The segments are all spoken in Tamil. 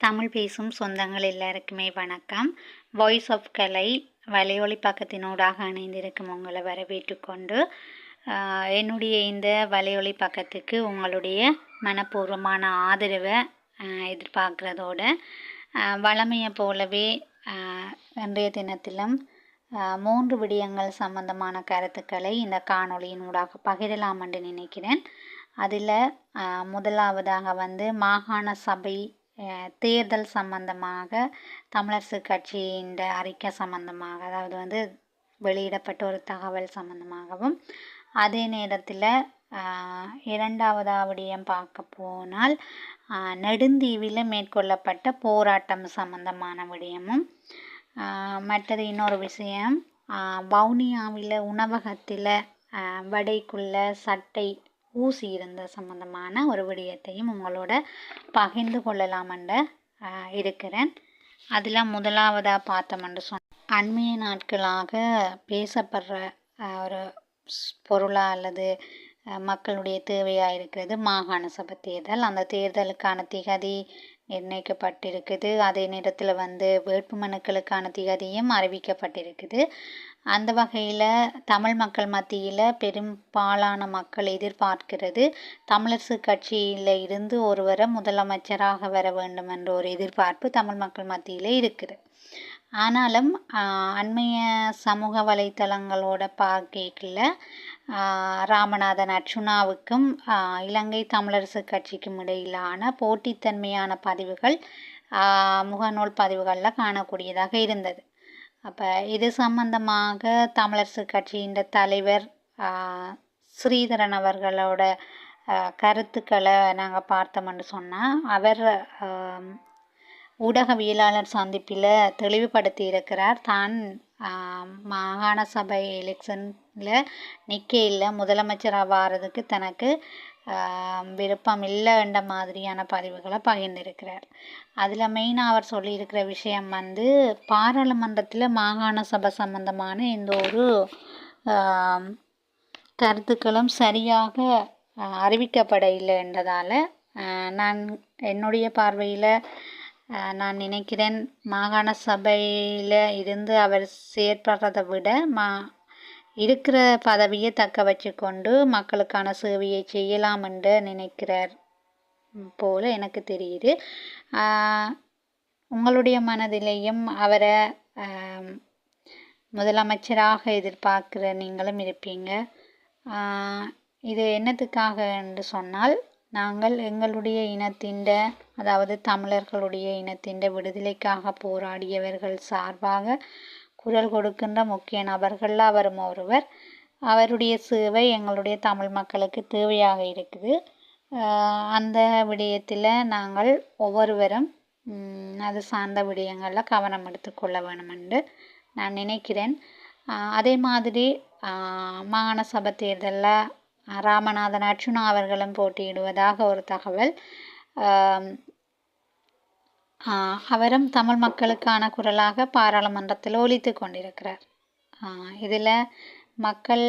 தமிழ் பேசும் சொந்தங்கள் எல்லாருக்குமே வணக்கம். வாய்ஸ் ஆஃப் கலை வலையொலி பக்கத்தினூடாக இணைந்திருக்கும் உங்களை வரவேற்றுக்கொண்டு என்னுடைய இந்த வலையொலி பக்கத்துக்கு உங்களுடைய மனப்பூர்வமான ஆதரவை எதிர்பார்க்குறதோட வளமையை போலவே இன்றைய தினத்திலும் மூன்று விடயங்கள் சம்பந்தமான கருத்துக்களை இந்த காணொளியின் ஊடாக பகிரலாம் என்று நினைக்கிறேன். அதில் முதலாவதாக வந்து மாகாண சபை தேர்தல் சம்பந்தமாக தமிழரசு கட்சியின் அறிக்கை சம்பந்தமாக அதாவது வந்து வெளியிடப்பட்ட ஒரு தகவல் சம்பந்தமாகவும் அதே நேரத்தில் இரண்டாவதாவடியம் பார்க்க போனால் நெடுந்தீவில் மேற்கொள்ளப்பட்ட போராட்டம் சம்பந்தமான விடயமும் மற்றது இன்னொரு விஷயம் வவுனியாவில் உணவகத்தில் வடைக்குள்ள சட்டை ஊசி இருந்த சம்பந்தமான ஒரு விடயத்தையும் உங்களோட பகிர்ந்து கொள்ளலாமென்ற இருக்கிறேன். அதில் முதலாவதாக பார்த்தோம்னு சொன்ன அண்மைய நாட்களாக பேசப்படுற ஒரு பொருளாக அல்லது மக்களுடைய தேவையாக இருக்கிறது மாகாண சபை தேர்தல். அந்த தேர்தலுக்கான திகதி நிர்ணயிக்கப்பட்டிருக்குது. அதே நேரத்தில் வந்து வேட்புமனுக்களுக்கான திகதியும் அறிவிக்கப்பட்டிருக்குது. அந்த வகையில் தமிழ் மக்கள் மத்தியில் பெரும்பாலான மக்கள் எதிர்பார்க்கிறது தமிழரசு கட்சியில் இருந்து ஒருவரை முதலமைச்சராக வர வேண்டும் என்ற ஒரு எதிர்பார்ப்பு தமிழ் மக்கள் மத்தியில் இருக்குது. ஆனாலும் அண்மைய சமூக வலைத்தளங்களோட பார்க்கல ராமநாதன் அர்ச்சுனாவுக்கும் இலங்கை தமிழரசு கட்சிக்கும் இடையிலான போட்டித்தன்மையான பதிவுகள் முகநூல் பதிவுகளில் காணக்கூடியதாக இருந்தது. அப்போ இது சம்பந்தமாக தமிழரசு கட்சியின் தலைவர் ஸ்ரீதரன் அவர்களோட கருத்துக்களை நாங்கள் பார்த்தோம்னு சொன்னால் அவர் ஊடகவியலாளர் சந்திப்பில் தெளிவுபடுத்தி இருக்கிறார். தான் மாகாண சபை எலெக்ஷனில் நிற்கையில் முதலமைச்சராக வாரதுக்கு தனக்கு விருப்பம் இல்லைன்ற மாதிரியான பதிவுகளை பகிர்ந்திருக்கிறார். அதில் மெயினாக அவர் சொல்லியிருக்கிற விஷயம் வந்து பாராளுமன்றத்தில் மாகாண சபை சம்பந்தமான எந்த ஒரு கருத்துக்களும் சரியாக அறிவிக்கப்பட இல்லை என்றதால் நான் என்னுடைய பார்வையில் நான் நினைக்கிறேன் மாகாண சபையில் இருந்து அவர் செயற்படுறதை விட மா இருக்கிற பதவியை தக்க வச்சுக்கொண்டு மக்களுக்கான சேவையை செய்யலாம் என்று நினைக்கிறார் போல எனக்கு தெரியுது. உங்களுடைய மனதிலேயும் அவரை முதலமைச்சராக எதிர்பார்க்கிற நீங்களும் இருப்பீங்க. இது என்னத்துக்காக என்று சொன்னால் நாங்கள் எங்களுடைய இனத்தின் அதாவது தமிழர்களுடைய இனத்தின் விடுதலைக்காக போராடியவர்கள் சார்பாக குரல் கொடுக்கின்ற முக்கிய நபர்களில் அவரும் ஒருவர். அவருடைய சேவை எங்களுடைய தமிழ் மக்களுக்கு தேவையாக இருக்குது. அந்த விடயத்தில் நாங்கள் ஒவ்வொருவரும் அது சார்ந்த விடயங்களில் கவனம் எடுத்துக்கொள்ள வேணுமென்று நான் நினைக்கிறேன். அதே மாதிரி மாகாண சபை தேர்தலில் ராமநாதன் அர்ச்சுனா அவர்களும் போட்டியிடுவதாக ஒரு தகவல். அவரும் தமிழ் மக்களுக்கான குரலாக பாராளுமன்றத்தில் ஒலித்து கொண்டிருக்கிறார். இதில் மக்கள்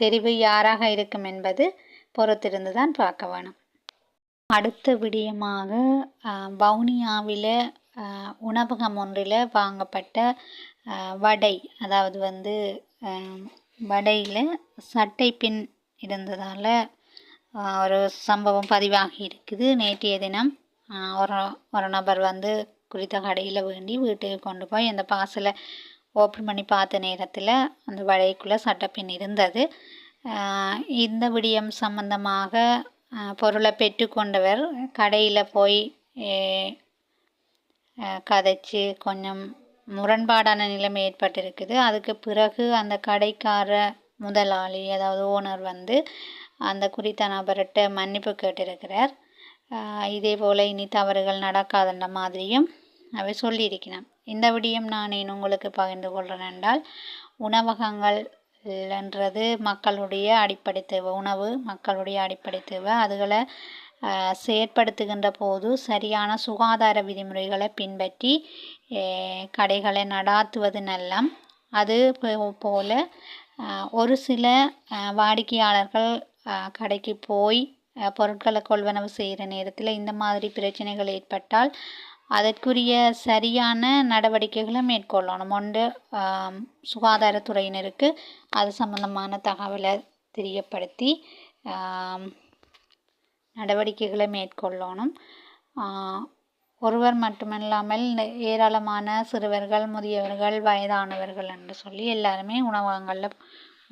தெரிவு யாராக இருக்கும் என்பது பொறுத்திருந்து தான் பார்க்க வேணும். அடுத்த விடயமாக வவுனியாவில் உணவகம் ஒன்றில் வாங்கப்பட்ட வடை அதாவது வந்து வடையில் சட்டை பின் இருந்ததால் ஒரு சம்பவம் பதிவாகி இருக்குது. நேற்றைய தினம் ஒரு ஒரு நபர் வந்து குறித்த கடையில் வேண்டி வீட்டுக்கு கொண்டு போய் அந்த பாசலை ஓப்பன் பண்ணி பார்த்த நேரத்தில் அந்த வடைக்குள்ளே சட்டப்பின் இருந்தது. இந்த விடியம் சம்பந்தமாக பொருளை பெற்றுக்கொண்டவர் கடையில் போய் கதைச்சு கொஞ்சம் முரண்பாடான நிலைமை ஏற்பட்டிருக்குது. அதுக்கு பிறகு அந்த கடைக்கார முதலாளி அதாவது ஓனர் வந்து அந்த குறித்த நபர்கிட்ட மன்னிப்பு கேட்டிருக்கிறார். இதே போல் இனி தவறுகள் நடக்காதுன்ற மாதிரியும் அவர் சொல்லியிருக்கிறான் இந்த விடியம் நான் இன்னும் உங்களுக்கு பகிர்ந்து கொள்கிறேன் என்றால் உணவகங்கள் என்றது மக்களுடைய அடிப்படை தேவை. உணவு மக்களுடைய அடிப்படை தேவை. அதுகளை செயற்படுத்துகின்ற போது சரியான சுகாதார விதிமுறைகளை பின்பற்றி கடைகளை நடாத்துவது நல்லம். அது போ- போல ஒரு சில வாடிக்கையாளர்கள் கடைக்கு போய் பொருட்களை கொள்வனவு செய்கிற நேரத்தில் இந்த மாதிரி பிரச்சனைகள் ஏற்பட்டால் அதற்குரிய சரியான நடவடிக்கைகளை மேற்கொள்ளணும். ஒன்று சுகாதாரத்துறையினருக்கு அது சம்பந்தமான தகவலை தெரியப்படுத்தி நடவடிக்கைகளை மேற்கொள்ளணும். ஒருவர் மட்டுமல்லாமல் ஏராளமான சிறுவர்கள் முதியவர்கள் வயதானவர்கள் என்று சொல்லி எல்லாருமே உணவகங்களில்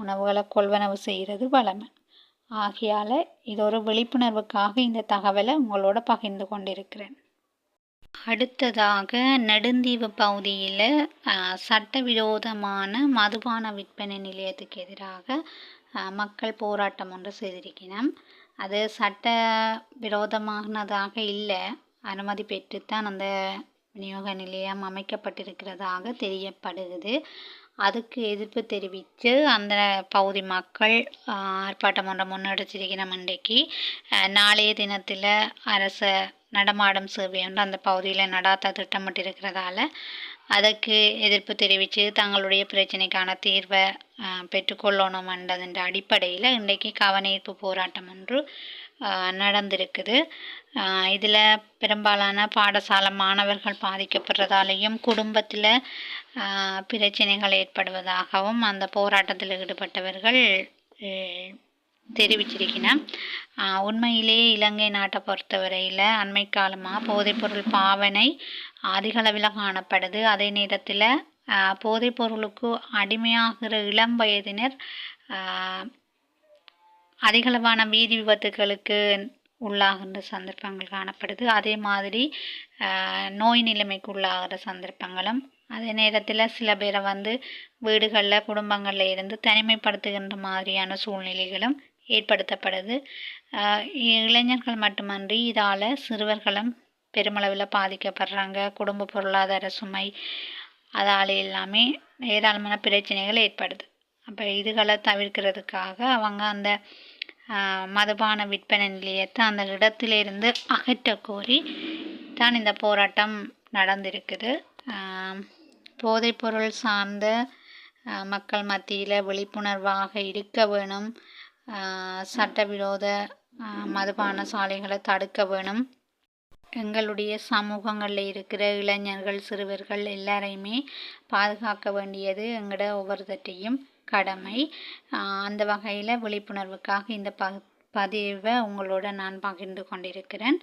உணவுகளை கொள்வனவு செய்கிறது வளமை. ஆகையால் இது ஒரு விழிப்புணர்வுக்காக இந்த தகவலை உங்களோட பகிர்ந்து கொண்டிருக்கிறேன். அடுத்ததாக நெடுந்தீவு பகுதியில் சட்டவிரோதமான மதுபான விற்பனை நிலையத்துக்கு எதிராக மக்கள் போராட்டம் ஒன்று செய்திருக்கிறோம் அது சட்ட விரோதமானதாக இல்லை. அனுமதி பெற்றுத்தான் அந்த விநியோக நிலையம் அமைக்கப்பட்டிருக்கிறதாக தெரியப்படுகிறது. அதுக்கு எதிர்ப்பு தெரிவித்து அந்த பகுதி மக்கள் ஆர்ப்பாட்டம் ஒன்றை முன்னெடுத்திருக்கிறோம் இன்றைக்கு. நாளைய தினத்தில் அரச நடமாடும் சேவை ஒன்று அந்த பகுதியில் நடாத்த திட்டமிட்டிருக்கிறதால அதற்கு எதிர்ப்பு தெரிவித்து தங்களுடைய பிரச்சனைக்கான தீர்வை பெற்றுக்கொள்ளணும் என்றதன் அடிப்படையில் இன்றைக்கு கவனஈர்ப்பு போராட்டம் ஒன்று நடந்திருக்குது. இதில் பெரும்பாலான பாடசாலை மாணவர்கள் பாதிக்கப்படுறதாலையும் குடும்பத்தில் பிரச்சனைகள் ஏற்படுவதாகவும் அந்த போராட்டத்தில் ஈடுபட்டவர்கள் தெரிவிச்சிருக்கிறேன் உண்மையிலேயே இலங்கை நாட்டை பொறுத்தவரையில் அண்மை காலமாக போதைப்பொருள் பாவனை அதிகளவில் காணப்படுது. அதே நேரத்தில் போதைப்பொருளுக்கு அடிமையாகிற இளம் வயதினர் அதிகளவான வீதி விபத்துகளுக்கு உள்ளாகின்ற சந்தர்ப்பங்கள் காணப்படுது. அதே மாதிரி நோய் நிலைமைக்கு உள்ளாகிற சந்தர்ப்பங்களும் அதே நேரத்தில் சில பேரை வந்து வீடுகளில் குடும்பங்களில் இருந்து தனிமைப்படுத்துகின்ற மாதிரியான சூழ்நிலைகளும் ஏற்படுத்தப்படுது. இளைஞர்கள் மட்டுமன்றி இதால் சிறுவர்களும் பெருமளவில் பாதிக்கப்படுறாங்க. குடும்ப பொருளாதார சுமை அதால் எல்லாமே ஏராளமான பிரச்சனைகள் ஏற்படுது. அப்போ இதுகளை தவிர்க்கிறதுக்காக அவங்க அந்த மதுபான விற்பனை நிலையத்தை அந்த இடத்திலிருந்து அகற்ற கோரி தான் இந்த போராட்டம் நடந்திருக்குது. போதைப்பொருள் சார்ந்த மக்கள் மத்தியில் விழிப்புணர்வாக இருக்க வேணும். சட்டவிரோத மதுபான சாலைகளை தடுக்க வேணும். எங்களுடைய சமூகங்களில் இருக்கிற இளைஞர்கள் சிறுவர்கள் எல்லாரையுமே பாதுகாக்க வேண்டியது எங்களோட ஒவ்வொருத்தட்டையும் கடமை. அந்த வகையில் விழிப்புணர்வுக்காக இந்த ப பதிவை உங்களோட நான் பகிர்ந்து கொண்டிருக்கிறேன்.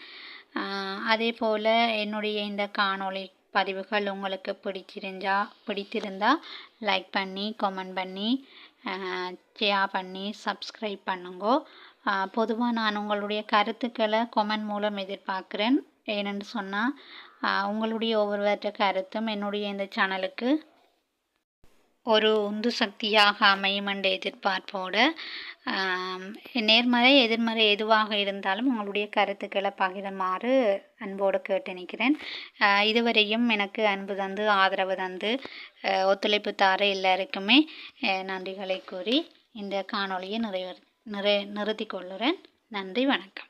அதே போல் என்னுடைய இந்த காணொளி பதிவுகள் உங்களுக்கு பிடிச்சிருந்தா பிடித்திருந்தா லைக் பண்ணி கமெண்ட் பண்ணி ஷேர் பண்ணி சப்ஸ்கிரைப் பண்ணுங்கோ. பொதுவாக நான் உங்களுடைய கருத்துக்களை கொமெண்ட் மூலம் எதிர்பார்க்குறேன். ஏனென்று சொன்னால் உங்களுடைய ஒவ்வொருவற்ற கருத்தும் என்னுடைய இந்த சேனலுக்கு ஒரு உந்து சக்தியாக அமையும் என்ற எதிர்பார்ப்போடு நேர்மறை எதிர்மறை எதுவாக இருந்தாலும் உங்களுடைய கருத்துக்களை பகிருமாறு அன்போடு கேட்டு நிற்கிறேன் இதுவரையும் எனக்கு அன்பு தந்து ஆதரவு தந்து ஒத்துழைப்பு தார எல்லாருக்குமே நன்றிகளை கூறி இந்த காணொளியை நிறைவே நிறை நிறுத்தி கொள்ளுறேன். நன்றி வணக்கம்.